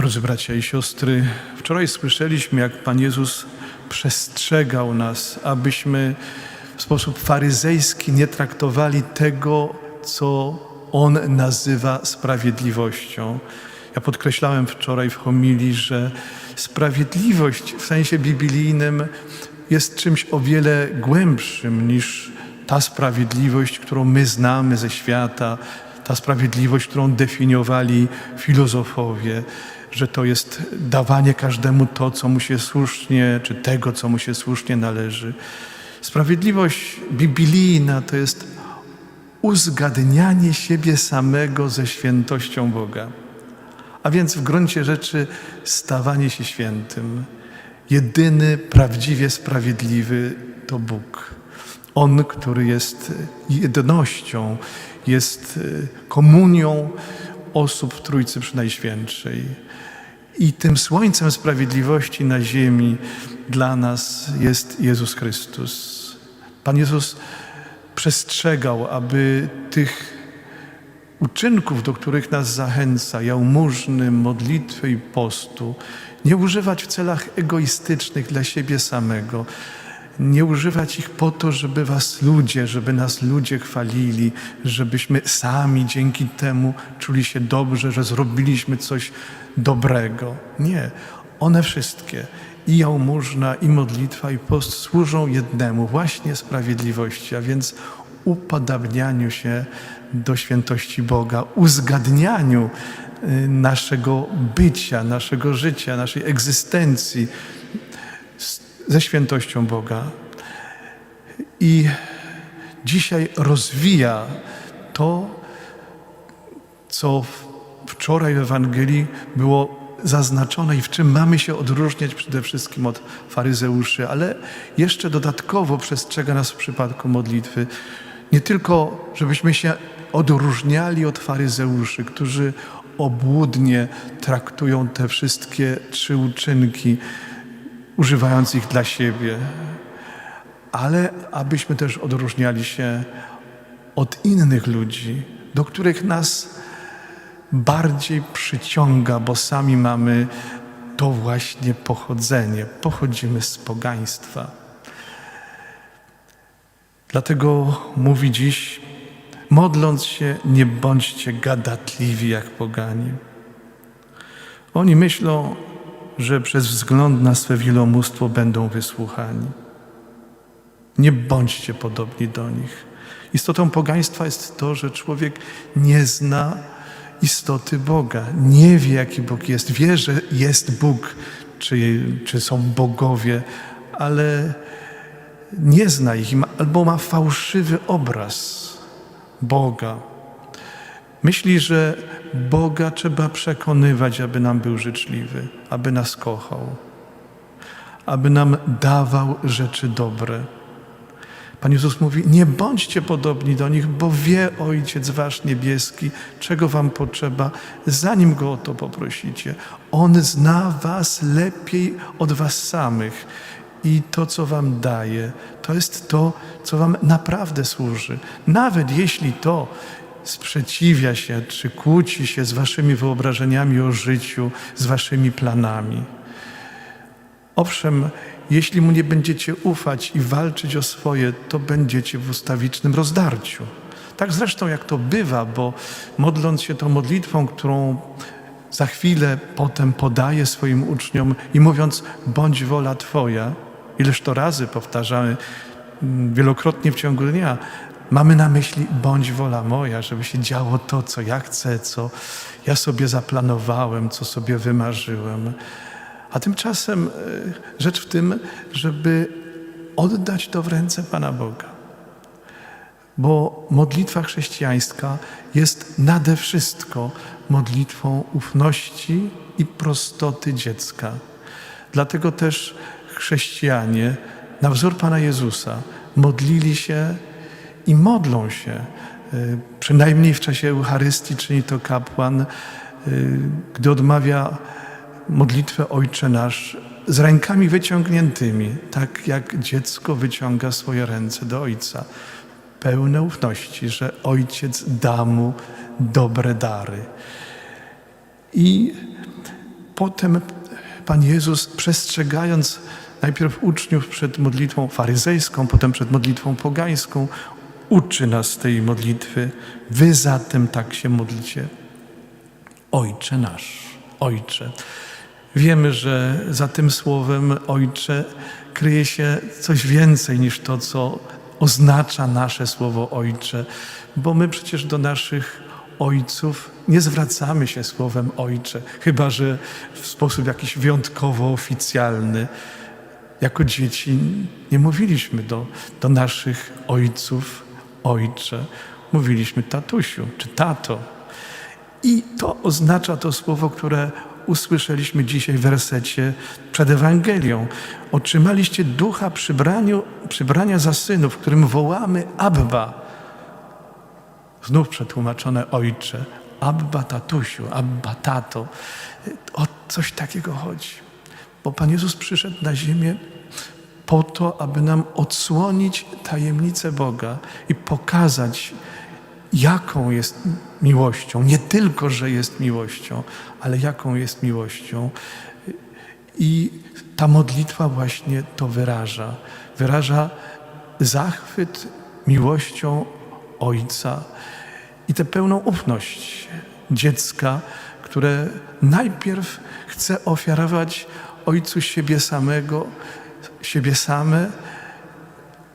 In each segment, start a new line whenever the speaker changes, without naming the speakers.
Drodzy bracia i siostry, wczoraj słyszeliśmy, jak Pan Jezus przestrzegał nas, abyśmy w sposób faryzejski nie traktowali tego, co On nazywa sprawiedliwością. Ja podkreślałem wczoraj w homilii, że sprawiedliwość w sensie biblijnym jest czymś o wiele głębszym niż ta sprawiedliwość, którą my znamy ze świata, ta sprawiedliwość, którą definiowali filozofowie, że to jest dawanie każdemu to, co mu się słusznie, czy tego, co mu się słusznie należy. Sprawiedliwość biblijna to jest uzgadnianie siebie samego ze świętością Boga. A więc w gruncie rzeczy stawanie się świętym. Jedyny prawdziwie sprawiedliwy to Bóg. On, który jest jednością, jest komunią osób w Trójcy Przynajświętszej. I tym słońcem sprawiedliwości na ziemi dla nas jest Jezus Chrystus. Pan Jezus przestrzegał, aby tych uczynków, do których nas zachęca, jałmużny, modlitwy i postu, nie używać w celach egoistycznych dla siebie samego, nie używać ich po to, żeby was ludzie, żeby nas ludzie chwalili, żebyśmy sami dzięki temu czuli się dobrze, że zrobiliśmy coś dobrego. Nie. One wszystkie, i jałmużna, i modlitwa, i post służą jednemu, właśnie sprawiedliwości, a więc upodabnianiu się do świętości Boga, uzgadnianiu y, naszego bycia, naszego życia, naszej egzystencji ze świętością Boga. I dzisiaj rozwija to, co wczoraj w Ewangelii było zaznaczone i w czym mamy się odróżniać przede wszystkim od faryzeuszy, ale jeszcze dodatkowo przestrzega nas w przypadku modlitwy. Nie tylko, żebyśmy się odróżniali od faryzeuszy, którzy obłudnie traktują te wszystkie trzy uczynki, używając ich dla siebie, ale abyśmy też odróżniali się od innych ludzi, do których nas bardziej przyciąga, bo sami mamy to właśnie pochodzenie. Pochodzimy z pogaństwa. Dlatego mówi dziś, modląc się, nie bądźcie gadatliwi jak pogani. Oni myślą, że przez wzgląd na swe wielomóstwo będą wysłuchani. Nie bądźcie podobni do nich. Istotą pogaństwa jest to, że człowiek nie zna istoty Boga, nie wie, jaki Bóg jest, wie, że jest Bóg, czy, czy są bogowie, ale nie zna ich albo ma fałszywy obraz Boga. Myśli, że Boga trzeba przekonywać, aby nam był życzliwy, aby nas kochał, aby nam dawał rzeczy dobre. Pan Jezus mówi: Nie bądźcie podobni do nich, bo wie Ojciec Wasz niebieski, czego Wam potrzeba, zanim Go o to poprosicie. On zna Was lepiej od Was samych. I to, co Wam daje, to jest to, co Wam naprawdę służy. Nawet jeśli to sprzeciwia się czy kłóci się z Waszymi wyobrażeniami o życiu, z Waszymi planami. Owszem, jeśli mu nie będziecie ufać i walczyć o swoje, to będziecie w ustawicznym rozdarciu. Tak zresztą jak to bywa, bo modląc się tą modlitwą, którą za chwilę potem podaje swoim uczniom i mówiąc, bądź wola Twoja, ileż to razy powtarzamy mm, wielokrotnie w ciągu dnia, mamy na myśli, bądź wola moja, żeby się działo to, co ja chcę, co ja sobie zaplanowałem, co sobie wymarzyłem. A tymczasem e, rzecz w tym, żeby oddać to w ręce Pana Boga. Bo modlitwa chrześcijańska jest nade wszystko modlitwą ufności i prostoty dziecka. Dlatego też chrześcijanie na wzór Pana Jezusa modlili się i modlą się, e, przynajmniej w czasie Eucharystii czyni to kapłan, e, gdy odmawia modlitwę Ojcze Nasz z rękami wyciągniętymi, tak jak dziecko wyciąga swoje ręce do Ojca, pełne ufności, że Ojciec da mu dobre dary. I potem Pan Jezus, przestrzegając najpierw uczniów przed modlitwą faryzejską, potem przed modlitwą pogańską, uczy nas tej modlitwy. Wy zatem tak się modlicie. Ojcze nasz, Ojcze. Wiemy, że za tym słowem Ojcze kryje się coś więcej niż to, co oznacza nasze słowo Ojcze, bo my przecież do naszych ojców nie zwracamy się słowem Ojcze, chyba że w sposób jakiś wyjątkowo oficjalny. Jako dzieci nie mówiliśmy do, do naszych ojców Ojcze, mówiliśmy tatusiu czy tato. I to oznacza to słowo, które usłyszeliśmy dzisiaj w wersecie przed Ewangelią. Otrzymaliście ducha przybraniu, przybrania za synów, którym wołamy Abba. Znów przetłumaczone ojcze. Abba tatusiu, Abba tato. O coś takiego chodzi. Bo Pan Jezus przyszedł na ziemię po to, aby nam odsłonić tajemnicę Boga i pokazać, jaką jest miłością. Nie tylko, że jest miłością, ale jaką jest miłością. I ta modlitwa właśnie to wyraża. Wyraża zachwyt miłością Ojca i tę pełną ufność dziecka, które najpierw chce ofiarować Ojcu siebie samego, siebie same,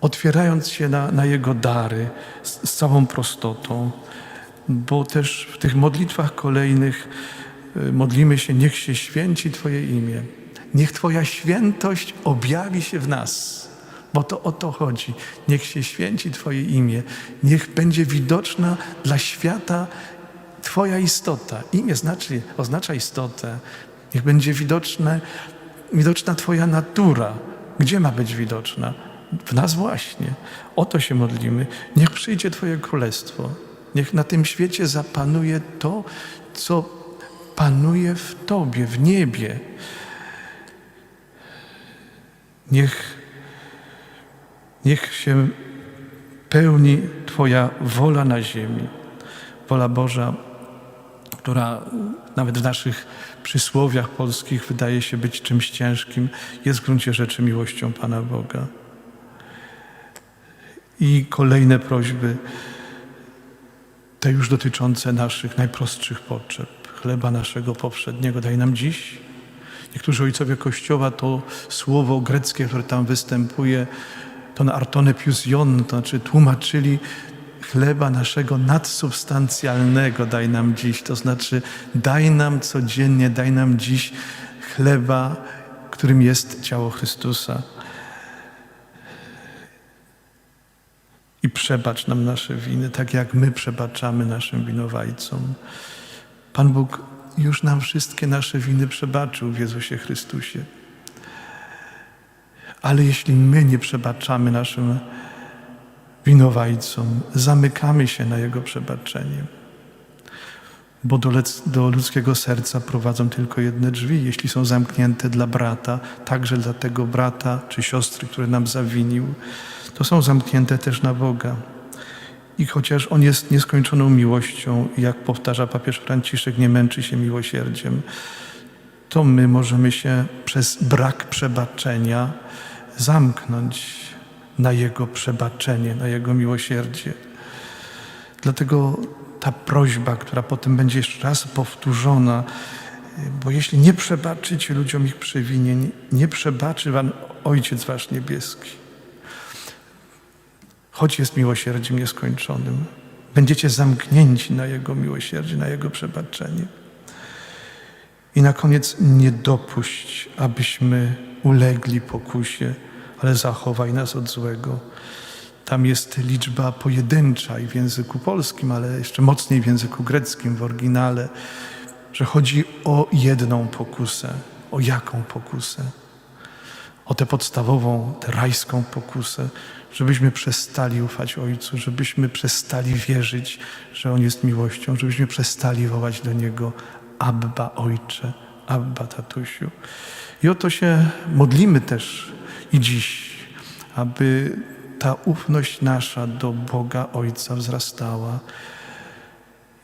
otwierając się na, na Jego dary z, z całą prostotą, bo też w tych modlitwach kolejnych y, modlimy się, niech się święci Twoje imię, niech Twoja świętość objawi się w nas, bo to o to chodzi. Niech się święci Twoje imię, niech będzie widoczna dla świata Twoja istota. Imię znaczy, oznacza istotę. Niech będzie widoczne, widoczna Twoja natura. Gdzie ma być widoczna? W nas właśnie. O to się modlimy. Niech przyjdzie Twoje królestwo. Niech na tym świecie zapanuje to, co panuje w Tobie, w niebie. Niech, niech się pełni Twoja wola na ziemi. Wola Boża, która nawet w naszych przysłowiach polskich wydaje się być czymś ciężkim, jest w gruncie rzeczy miłością Pana Boga. I kolejne prośby, te już dotyczące naszych najprostszych potrzeb. Chleba naszego powszedniego daj nam dziś. Niektórzy ojcowie Kościoła to słowo greckie, które tam występuje, to na artone piusion, to znaczy tłumaczyli chleba naszego nadsubstancjalnego daj nam dziś. To znaczy daj nam codziennie, daj nam dziś chleba, którym jest ciało Chrystusa. I przebacz nam nasze winy, tak jak my przebaczamy naszym winowajcom. Pan Bóg już nam wszystkie nasze winy przebaczył w Jezusie Chrystusie. Ale jeśli my nie przebaczamy naszym winowajcom, zamykamy się na Jego przebaczenie. Bo do, do ludzkiego serca prowadzą tylko jedne drzwi. Jeśli są zamknięte dla brata, także dla tego brata czy siostry, który nam zawinił, to są zamknięte też na Boga. I chociaż On jest nieskończoną miłością, jak powtarza papież Franciszek, nie męczy się miłosierdziem, to my możemy się przez brak przebaczenia zamknąć na Jego przebaczenie, na Jego miłosierdzie. Dlatego ta prośba, która potem będzie jeszcze raz powtórzona, bo jeśli nie przebaczycie ludziom ich przewinień, nie przebaczy Wam Ojciec Wasz Niebieski. Choć jest miłosierdziem nieskończonym, będziecie zamknięci na Jego miłosierdzie, na Jego przebaczenie. I na koniec nie dopuść, abyśmy ulegli pokusie, ale zachowaj nas od złego. Tam jest liczba pojedyncza i w języku polskim, ale jeszcze mocniej w języku greckim, w oryginale, że chodzi o jedną pokusę. O jaką pokusę? O tę podstawową, tę rajską pokusę, żebyśmy przestali ufać Ojcu, żebyśmy przestali wierzyć, że On jest miłością, żebyśmy przestali wołać do Niego Abba Ojcze, Abba Tatusiu. I o to się modlimy też i dziś, aby ta ufność nasza do Boga Ojca wzrastała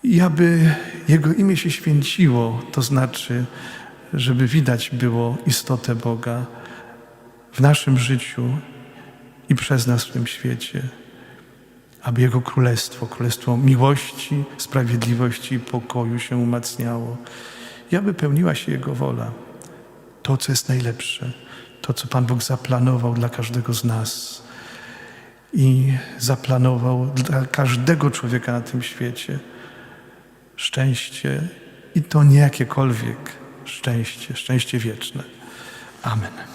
i aby Jego imię się święciło, to znaczy, żeby widać było istotę Boga w naszym życiu i przez nas w tym świecie, aby Jego Królestwo, Królestwo miłości, sprawiedliwości i pokoju się umacniało i aby pełniła się Jego wola. To, co jest najlepsze, to, co Pan Bóg zaplanował dla każdego z nas i zaplanował dla każdego człowieka na tym świecie. Szczęście i to nie jakiekolwiek szczęście, szczęście wieczne. Amen.